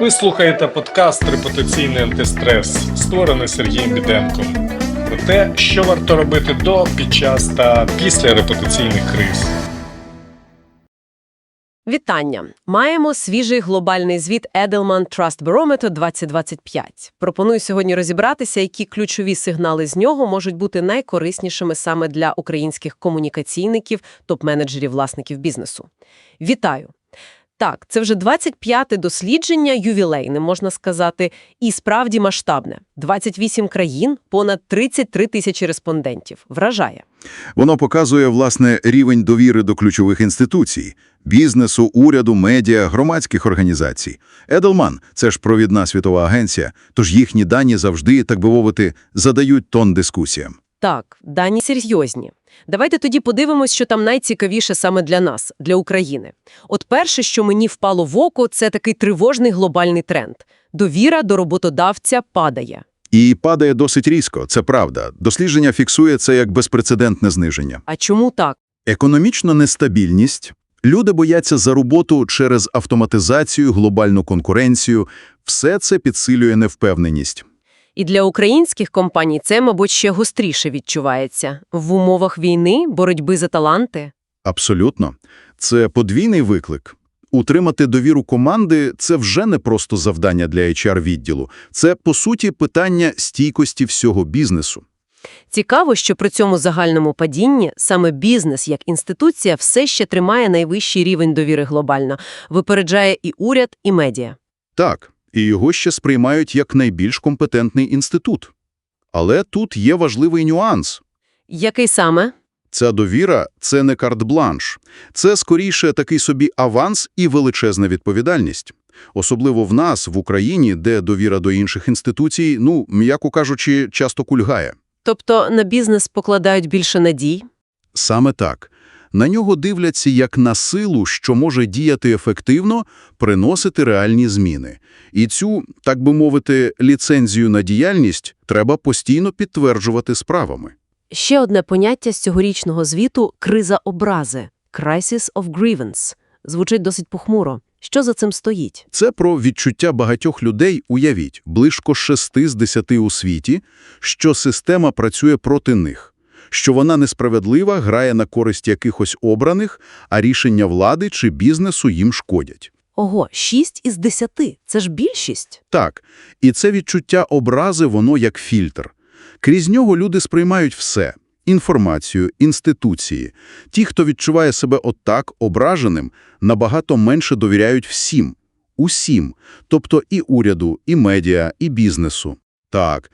Ви слухаєте подкаст Репутаційний антистрес, створений Сергієм Біденком. Про те, що варто робити до, під час та після репутаційних криз. Вітання! Маємо свіжий глобальний звіт Edelman Trust Barometer 2025. Пропоную сьогодні розібратися, які ключові сигнали з нього можуть бути найкориснішими саме для українських комунікаційників, топ-менеджерів, власників бізнесу. Вітаю! Так, це вже 25-те дослідження, ювілейне, можна сказати, і справді масштабне. 28 країн, понад 33 тисячі респондентів. Вражає. Воно показує, власне, рівень довіри до ключових інституцій – бізнесу, уряду, медіа, громадських організацій. Еделман – це ж провідна світова агенція, тож їхні дані завжди, так би мовити, задають тон дискусіям. Так, дані серйозні. Давайте тоді подивимось, що там найцікавіше саме для нас, для України. От перше, що мені впало в око, це такий тривожний глобальний тренд. Довіра до роботодавця падає. І падає досить різко, це правда. Дослідження фіксує це як безпрецедентне зниження. А чому так? Економічна нестабільність. Люди бояться за роботу через автоматизацію, глобальну конкуренцію. Все це підсилює невпевненість. І для українських компаній це, мабуть, ще гостріше відчувається. В умовах війни, боротьби за таланти. Абсолютно. Це подвійний виклик. Утримати довіру команди – це вже не просто завдання для HR-відділу. Це, по суті, питання стійкості всього бізнесу. Цікаво, що при цьому загальному падінні саме бізнес як інституція все ще тримає найвищий рівень довіри глобально, випереджає і уряд, і медіа. Так, і його ще сприймають як найбільш компетентний інститут. Але тут є важливий нюанс. Який саме? Ця довіра – це не карт-бланш. Це, скоріше, такий собі аванс і величезна відповідальність. Особливо в нас, в Україні, де довіра до інших інституцій, ну, м'яко кажучи, часто кульгає. Тобто на бізнес покладають більше надій? Саме так. На нього дивляться як на силу, що може діяти ефективно, приносити реальні зміни. І цю, так би мовити, ліцензію на діяльність треба постійно підтверджувати справами. Ще одне поняття з цьогорічного звіту – криза образи – «crisis of grievance». Звучить досить похмуро. Що за цим стоїть? Це про відчуття багатьох людей, уявіть, близько 6 з 10 у світі, що система працює проти них, що вона несправедлива, грає на користь якихось обраних, а рішення влади чи бізнесу їм шкодять. Ого, 6 із 10 – це ж більшість? Так, і це відчуття образи, воно як фільтр. Крізь нього люди сприймають все – інформацію, інституції. Ті, хто відчуває себе отак, ображеним, набагато менше довіряють всім. Усім. Тобто і уряду, і медіа, і бізнесу. Так,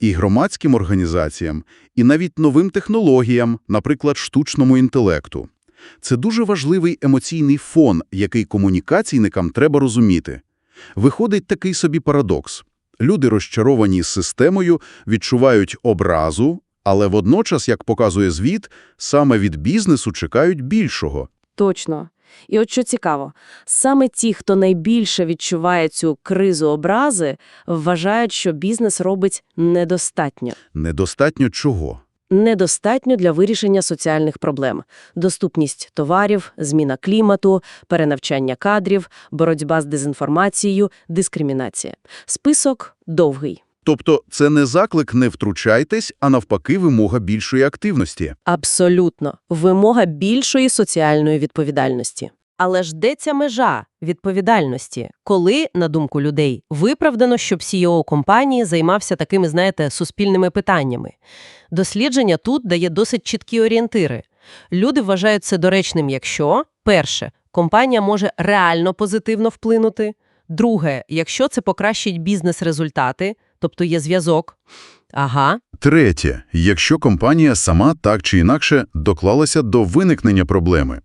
і громадським організаціям, і навіть новим технологіям, наприклад, штучному інтелекту. Це дуже важливий емоційний фон, який комунікаційникам треба розуміти. Виходить такий собі парадокс. Люди, розчаровані системою, відчувають образу, але водночас, як показує звіт, саме від бізнесу чекають більшого. Точно. І от що цікаво, саме ті, хто найбільше відчуває цю кризу образи, вважають, що бізнес робить недостатньо. Недостатньо чого? Недостатньо для вирішення соціальних проблем. Доступність товарів, зміна клімату, перенавчання кадрів, боротьба з дезінформацією, дискримінація. Список довгий. Тобто це не заклик «не втручайтесь», а навпаки вимога більшої активності. Абсолютно. Вимога більшої соціальної відповідальності. Але ж де ця межа відповідальності? Коли, на думку людей, виправдано, щоб CEO компанії займався такими, знаєте, суспільними питаннями? Дослідження тут дає досить чіткі орієнтири. Люди вважають це доречним, якщо, перше, компанія може реально позитивно вплинути, друге, якщо це покращить бізнес-результати, тобто є зв'язок, ага, Третє. Якщо компанія сама так чи інакше доклалася до виникнення проблеми.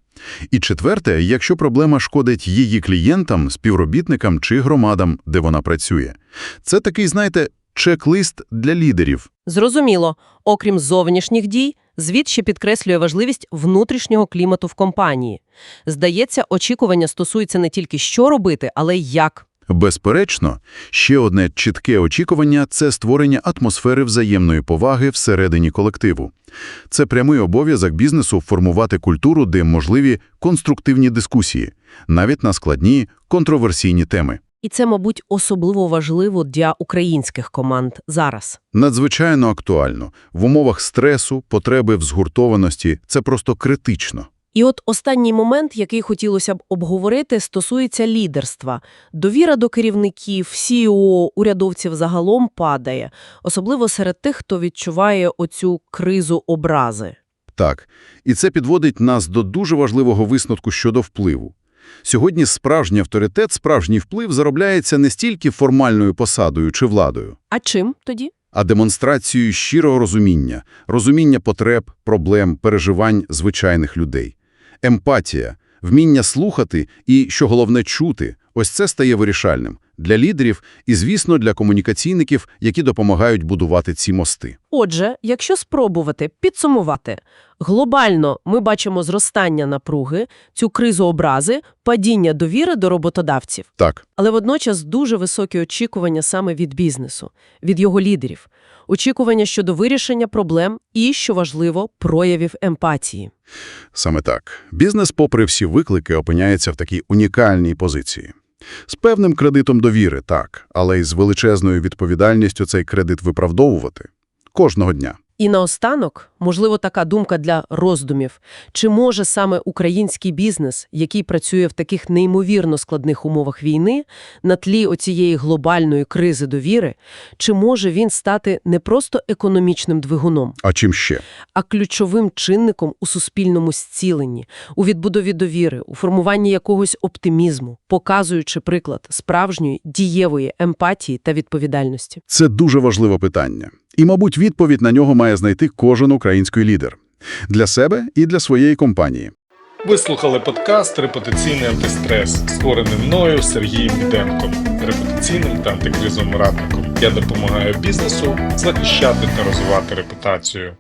І четверте, якщо проблема шкодить її клієнтам, співробітникам чи громадам, де вона працює. Це такий, знаєте, чек-лист для лідерів. Зрозуміло, окрім зовнішніх дій, звіт ще підкреслює важливість внутрішнього клімату в компанії. Здається, очікування стосуються не тільки що робити, але й як. Безперечно, ще одне чітке очікування – це створення атмосфери взаємної поваги всередині колективу. Це прямий обов'язок бізнесу формувати культуру, де можливі конструктивні дискусії, навіть на складні, контроверсійні теми. І це, мабуть, особливо важливо для українських команд зараз. Надзвичайно актуально. В умовах стресу, потреби в згуртованості – це просто критично. І от останній момент, який хотілося б обговорити, стосується лідерства. Довіра до керівників, CEO, урядовців загалом падає, особливо серед тих, хто відчуває оцю кризу образи. Так, і це підводить нас до дуже важливого висновку щодо впливу. Сьогодні справжній авторитет, справжній вплив заробляється не стільки формальною посадою чи владою, А чим тоді? а демонстрацією щирого розуміння, розуміння потреб, проблем, переживань звичайних людей. Емпатія, вміння слухати і, що головне, чути – ось це стає вирішальним для лідерів і, звісно, для комунікаційників, які допомагають будувати ці мости. Отже, якщо спробувати підсумувати, глобально ми бачимо зростання напруги, цю кризу образи, падіння довіри до роботодавців. Так, Але водночас дуже високі очікування саме від бізнесу, від його лідерів. Очікування щодо вирішення проблем і, що важливо, проявів емпатії. Саме так. Бізнес, попри всі виклики, опиняється в такій унікальній позиції. З певним кредитом довіри, так, але й з величезною відповідальністю цей кредит виправдовувати. Кожного дня. І наостанок, можливо, така думка для роздумів. Чи може саме український бізнес, який працює в таких неймовірно складних умовах війни, на тлі оцієї глобальної кризи довіри, чи може він стати не просто економічним двигуном, А чим ще? а ключовим чинником у суспільному зціленні, у відбудові довіри, у формуванні якогось оптимізму, показуючи приклад справжньої дієвої емпатії та відповідальності? Це дуже важливе питання. І, мабуть, відповідь на нього має знайти кожен український лідер. Для себе і для своєї компанії. Ви слухали подкаст Репетиційний антистрес, створений мною Сергієм Біденком, репутаційним та антикризовим радником. Я допомагаю бізнесу захищати та розвивати репутацію.